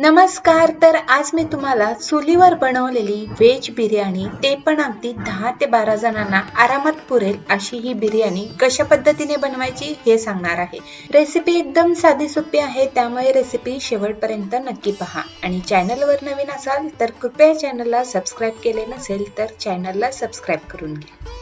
नमस्कार तर आज मी तुम्हाला चुलीवर बनवलेली व्हेज बिर्याणी ते पण अगदी दहा ते बारा जणांना आरामात पुरेल अशी ही बिर्याणी कशा पद्धतीने बनवायची हे सांगणार आहे. रेसिपी एकदम साधी सोपी आहे त्यामुळे रेसिपी शेवटपर्यंत नक्की पहा. आणि चॅनलवर नवीन असाल तर कृपया चॅनलला सबस्क्राईब केले नसेल तर चॅनलला सबस्क्राईब करून घ्या.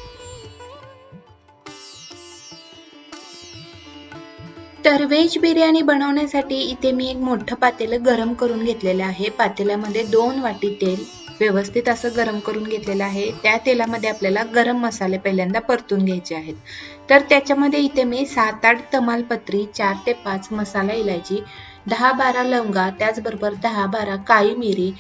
तर व्हेज बिर्याणी बनवण्यासाठी इथे मी एक मोठं पातेलं गरम करून घेतलेलं आहे. पातेल्यामध्ये दोन वाटी तेल व्यवस्थित असं गरम करून घेतलेलं आहे. त्या तेलामध्ये आपल्याला गरम मसाले पहिल्यांदा परतून घ्यायचे आहेत. तर त्याच्यामध्ये इथे मी सात आठ तमालपत्री चार ते पाच मसाला इलायची दहा बारा लवंगा त्याचबरोबर दहा बारा काळी मिरी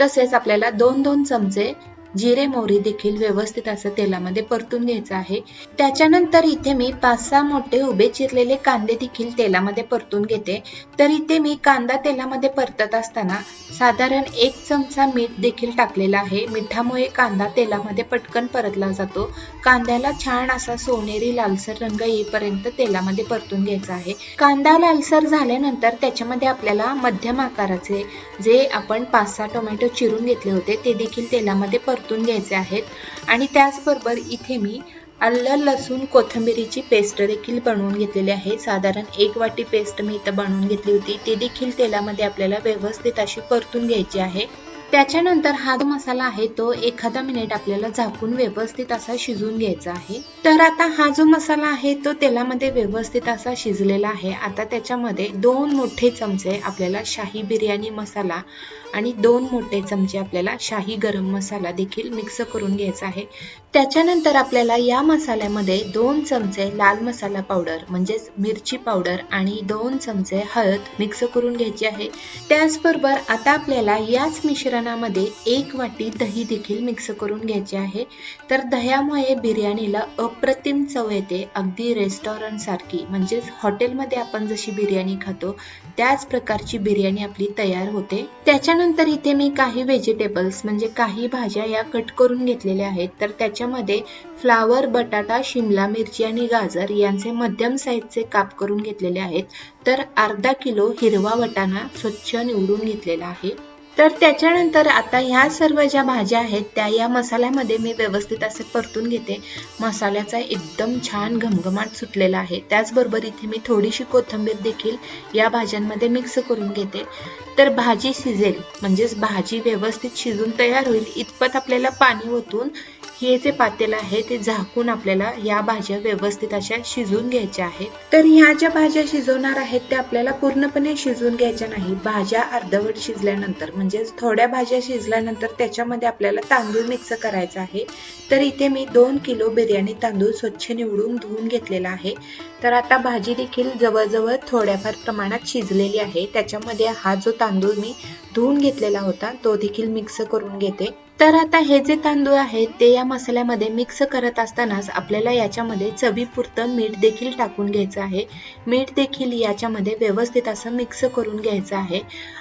तसेच आपल्याला दोन दोन चमचे जिरे मोहरी देखील व्यवस्थित असं तेलामध्ये परतून घ्यायचं आहे. त्याच्यानंतर इथे मी पाच सहा मोठे उभे चिरलेले कांदे देखील तेलामध्ये परतून घेते. तर इथे मी कांदा तेलामध्ये परतत असताना साधारण एक चमचा मीठ देखील टाकलेला आहे. मिठामुळे कांदा तेलामध्ये पटकन परतला जातो. कांद्याला छान असा सोनेरी लालसर रंग येईपर्यंत तेलामध्ये परतून घ्यायचा आहे. कांदा लालसर झाल्यानंतर त्याच्यामध्ये आपल्याला मध्यम आकाराचे जे आपण पाच सहा टोमॅटो चिरून घेतले होते ते देखील तेलामध्ये परतून परतून घ्यायचे आहेत. आणि त्याचबरोबर इथे मी आलं लसूण कोथिंबिरीची पेस्ट देखील बनवून घेतलेली आहे. साधारण एक वाटी पेस्ट मी इथं बनवून घेतली होती. ती देखील तेलामध्ये आपल्याला व्यवस्थित अशी परतून घ्यायची आहे. त्याच्यानंतर हा जो मसाला आहे तो एखादा मिनिट आपल्याला झाकून व्यवस्थित असा शिजून घ्यायचा आहे. तर आता हा जो मसाला आहे तो तेलामध्ये व्यवस्थित असा शिजलेला आहे. आता त्याच्यामध्ये दोन मोठे चमचे आपल्याला शाही बिर्याणी मसाला आणि दोन मोठे चमचे आपल्याला शाही गरम मसाला देखील मिक्स करून घ्यायचा आहे. त्याच्यानंतर आपल्याला या मसाल्यामध्ये दोन चमचे लाल मसाला पावडर म्हणजेच मिरची पावडर आणि दोन चमचे हळद मिक्स करून घ्यायची आहे. त्याचबरोबर आता आपल्याला याच मिश्रणामध्ये एक वाटी दही देखील मिक्स करून घ्यायचे आहे. तर दह्यामुळे बिर्याणीला अप्रतिम चव येते. अगदी रेस्टॉरंट सारखी. म्हणजेच हॉटेलमध्ये आपण जशी बिर्याणी खातो त्याच प्रकारची बिर्याणी आपली तयार होते. त्याच्यानंतर इथे मी काही व्हेजिटेबल्स म्हणजे काही भाज्या या कट करून घेतलेल्या आहेत. तर त्याच्यामध्ये फ्लावर बटाटा शिमला मिरची आणि गाजर यांचे मध्यम साईजचे काप करून घेतलेले आहेत. तर अर्धा किलो हिरवा वटाणा स्वच्छ निवडून घेतलेला आहे. तर त्याच्यानंतर आता ह्या सर्व ज्या भाज्या आहेत त्या या मसाल्यामध्ये मी व्यवस्थित असे परतून घेते. मसाल्याचा एकदम छान घमघमाट सुटलेला आहे. त्याचबरोबर इथे मी थोडीशी कोथिंबीर देखील या भाज्यांमध्ये मिक्स करून घेते. तर भाजी शिजेल म्हणजेच भाजी व्यवस्थित शिजून तयार होईल इतपत आपल्याला पाणी ओतून हे जे पातेल आहे ते झाकून आपल्याला या भाज्या व्यवस्थित अशा शिजून घ्यायच्या आहेत. तर ह्या ज्या भाज्या शिजवणार आहेत त्या आपल्याला पूर्णपणे शिजवून घ्यायच्या नाही. भाज्या अर्धवट शिजल्यानंतर म्हणजेच थोड्या भाज्या शिजल्यानंतर त्याच्यामध्ये आपल्याला तांदूळ मिक्स करायचा आहे. तर इथे मी दोन किलो बिर्याणी तांदूळ स्वच्छ निवडून धुवून घेतलेला आहे. तर आता भाजी देखील जवळजवळ थोड्याफार प्रमाणात शिजलेली आहे. त्याच्यामध्ये हा जो तांदूळ मी धुवून घेतलेला होता तो देखील मिक्स करून घेते. तर आता हे जे तांदूळ आहेत ते या मसाल्यामध्ये मिक्स करत असतानाच आपल्याला याच्यामध्ये चवीपुरतं मीठ देखील टाकून घ्यायचं आहे. मीठ देखील याच्यामध्ये व्यवस्थित असं मिक्स करून घ्यायचं आहे.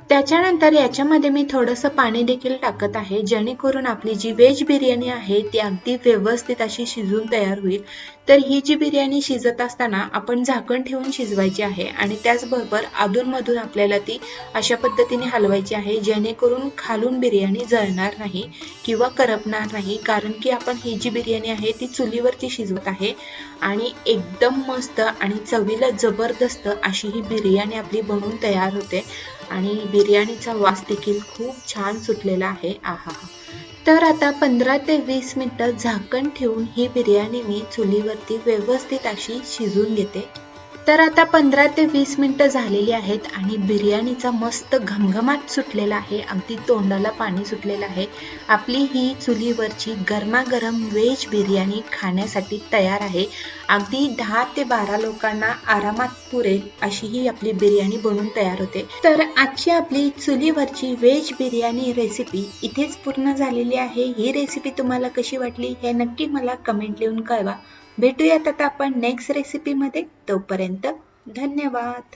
त्याच्यानंतर याच्यामध्ये मी थोडंसं पाणी देखील टाकत आहे जेणेकरून आपली जी व्हेज बिर्याणी आहे ती अगदी व्यवस्थित अशी शिजून तयार होईल. तर ही जी बिर्याणी शिजत असताना आपण झाकण ठेवून शिजवायची आहे आणि त्याचबरोबर अधूनमधून आपल्याला ती अशा पद्धतीने हलवायची आहे जेणेकरून खालून बिर्याणी जळणार नाही किंवा करपणार नाही. कारण की आपण ही जी बिर्याणी आहे ती चुलीवरती शिजवत आहे आणि एकदम मस्त आणि चवीला जबरदस्त अशी ही बिर्याणी आपली बनवून तयार होते आणि बिर्याणीचा वास देखील खूप छान सुटलेला आहे. आहा हा तर आता पंधरा ते वीस मिनिटं झाकण ठेवून ही बिर्याणी मी चुलीवरती व्यवस्थित अशी शिजून घेते. तर आता पंधरा ते वीस मिनिटं झालेली आहेत आणि बिर्याणीचा मस्त घमघमाट सुटलेला आहे. अगदी तोंडाला पाणी सुटलेलं आहे. आपली ही चुलीवरची गरमागरम व्हेज बिर्याणी खाण्यासाठी तयार आहे. अगदी दहा ते बारा लोकांना आरामात पुरेल अशी ही आपली बिर्याणी बनवून तयार होते. तर आजची आपली चुलीवरची व्हेज बिर्याणी रेसिपी इथेच पूर्ण झालेली आहे. ही रेसिपी तुम्हाला कशी वाटली हे नक्की मला कमेंट लिहून कळवा. भेटूयात आता आपण नेक्स्ट रेसिपीमध्ये तोपर्यंत धन्यवाद.